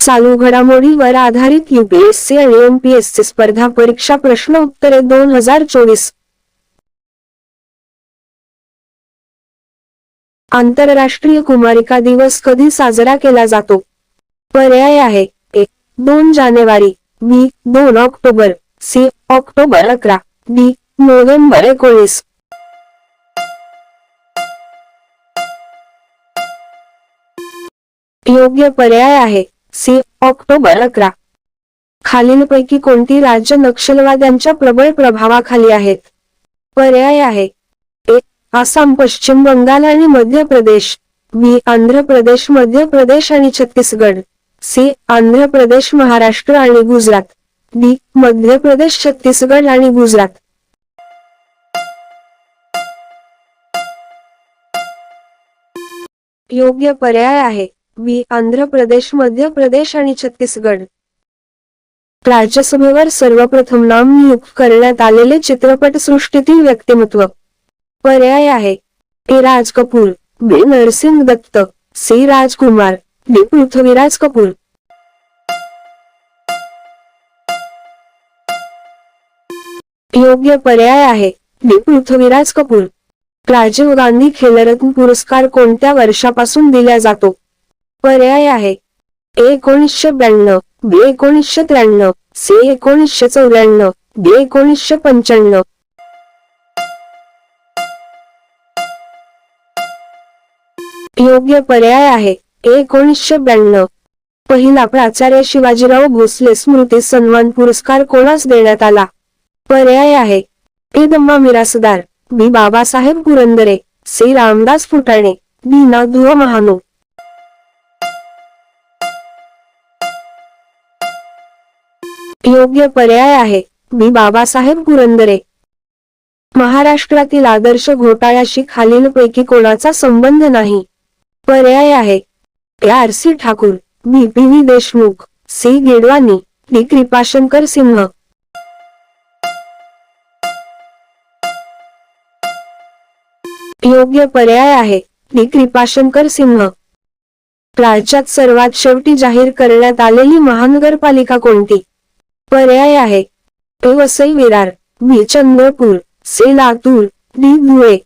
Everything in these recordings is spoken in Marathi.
चालू घडामोडीवर आधारित युपीएससी आणि एमपीएससी स्पर्धा परीक्षा प्रश्न उत्तरे दोन हजार चोवीस. आंतरराष्ट्रीय कुमारिका दिवस कधी साजरा केला जातो? पर्याय आहे एक दोन जानेवारी बी दोन ऑक्टोबर सी ऑक्टोबर अकरा डी नोव्हेंबर एकोणीस. योग्य पर्याय आहे सी ऑक्टोबर अकरा. खालीलपैकी कोणती राज्य नक्षलवाद्यांच्या प्रबळ प्रभावाखाली आहेत? पर्याय आहे. ए आसाम पश्चिम बंगाल आणि मध्य प्रदेश. बी आंध्र प्रदेश मध्य प्रदेश आणि छत्तीसगड. सी आंध्र प्रदेश महाराष्ट्र आणि गुजरात. डी मध्य प्रदेश छत्तीसगड आणि गुजरात. योग्य पर्याय आहे. बी आंध्र प्रदेश मध्य प्रदेश आणि छत्तीसगड. राज्यसभेवर सर्वप्रथम नाम नियुक्त करण्यात आलेले चित्रपट सृष्टीतील व्यक्तिमत्व. पर्याय आहे. A. Raj Kapoor B. Narsing Dutt C. Rajkumar D. Prithviraj Kapoor. योग्य पर्याय आहे. डी. पृथ्वीराज कपूर. राजीव गांधी खेलरत्न पुरस्कार कोणत्या वर्षापासून दिला जातो? पर्याय आहे. एकोणीसशे ब्याण्णव बी एकोणीसशे त्र्याण्णव सी एकोणीसशे चौऱ्याण्णव बी एकोणीसशे पंच्याण्णव. योग्य पर्याय आहे. एकोणीसशे ब्याण्णव. पहिला प्राचार्य शिवाजीराव भोसले स्मृती सन्मान पुरस्कार कोणास देण्यात आला? पर्याय आहे. ए दम्मा Mirasdar B. Babasaheb Purandare C. Ramdas Phutane B नाधुआ महानू योग्य पर्याय आहे. मी बाबासाहेब पुरंदरे. महाराष्ट्रातील आदर्श घोटाळ्याशी खालीलपैकी कोणाचा संबंध नाही. पर्याय आहे. R. C. Thakur B. P. V. Deshmukh C. Gidwani D. Kripashankar Singh. योग्य पर्याय आहे. डी. कृपाशंकर सिंह. राज्यात सर्वात शेवटी जाहीर करण्यात आलेली महानगरपालिका कोणती? पर्याय आहे. A Vasai Virar B Chandrapur C Latur D Dhule.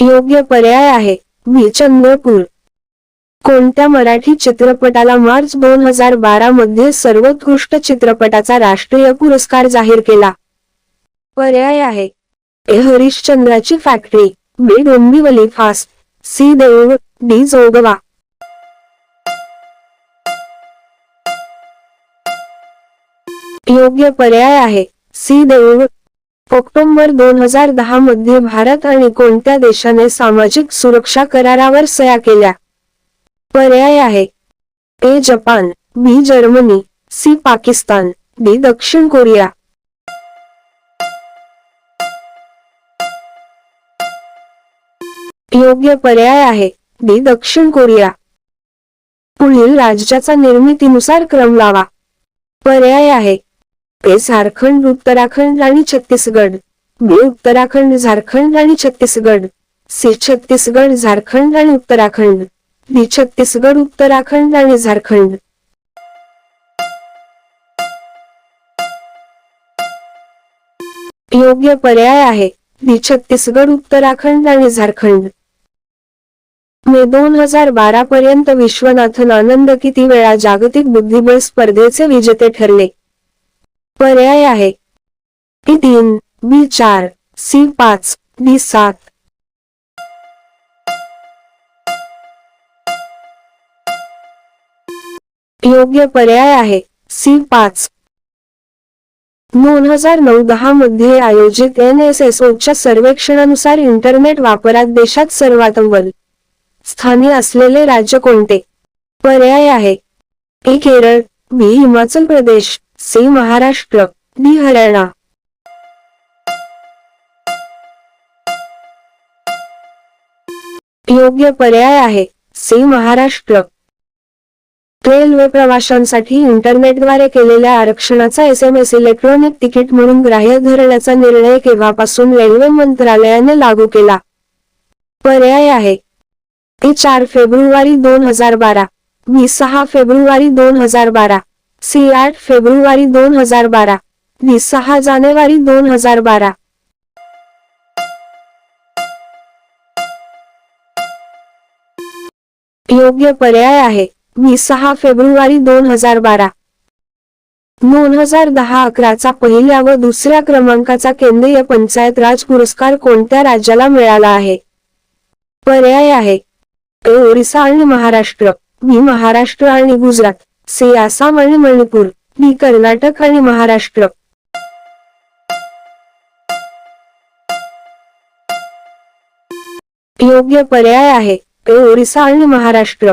योग्य पर्याय आहे बी चंद्रपूर. कोणत्या मराठी चित्रपटाला मार्च दोन हजार बारा मध्ये सर्वोत्कृष्ट चित्रपटाचा राष्ट्रीय पुरस्कार जाहीर केला? पर्याय आहे. A. हरिश्चंद्राची factory B. Dombivli fast C. Deool D. Jogwa. योग्य पर्याय आहे. सी देऊळ. ऑक्टोबर दोन हजार दहा मध्ये भारत आणि कोणत्या देशाने सामाजिक सुरक्षा करारावर सह्या केल्या? पर्याय आहे. A Japan B Germany C Pakistan D दक्षिण कोरिया. योग्य पर्याय आहे. डी दक्षिण कोरिया. पुढील राज्याचा निर्मितीनुसार क्रम लावा. पर्याय आहे. ते झारखंड उत्तराखंड आणि छत्तीसगड. बी उत्तराखंड झारखंड आणि छत्तीसगड. सी छत्तीसगड झारखंड आणि उत्तराखंड. डी छत्तीसगड उत्तराखंड आणि झारखंड. योग्य पर्याय आहे. डी छत्तीसगड उत्तराखंड आणि झारखंड. मे दोन हजार बारा पर्यंत विश्वनाथन आनंद किती वेळा जागतिक बुद्धिबळ स्पर्धेचे विजेते ठरले? पर्याय आहे. टी तीन बी चार सी पाच डी सात. योग्य पर्याय आहे. सी पाच. दोन हजार नऊ दहा मध्ये आयोजित एन एस एस च्या सर्वेक्षणानुसार इंटरनेट वापरात देशात सर्वात अव्वल स्थानी असलेले राज्य कोणते? पर्याय आहे. A Kerala B Himachal Pradesh C Maharashtra नि हरियाणा योग्य पर्याय आहे सी महाराष्ट्र रेल्वे प्रवाशांसाठी इंटरनेटद्वारे केलेल्या आरक्षणाचा S M S electronic ticket म्हणून ग्राह्य धरण्याचा निर्णय केव्हापासून रेल्वे मंत्रालयाने लागू केला? पर्याय आहे. ते चार फेब्रुवारी दोन हजार बारा. वीस सहा फेब्रुवारी दोन हजार बारा. सी आठ फेब्रुवारी दोन हजार बारा. वी सहा जानेवारी दोन हजार बारा. योग्य पर्याय आहे. वी सहा फेब्रुवारी दोन हजार बारा. दोन हजार दहा अकराचा पहिल्या व दुसऱ्या क्रमांकाचा केंद्रीय पंचायत राज पुरस्कार कोणत्या राज्याला मिळाला आहे? पर्याय आहे. ओरिसा आणि महाराष्ट्र. मी महाराष्ट्र आणि गुजरात. सी आसाम आणि मणिपूर बी कर्नाटक आणि महाराष्ट्र. योग्य पर्याय आहे ते ओरिसा आणि महाराष्ट्र.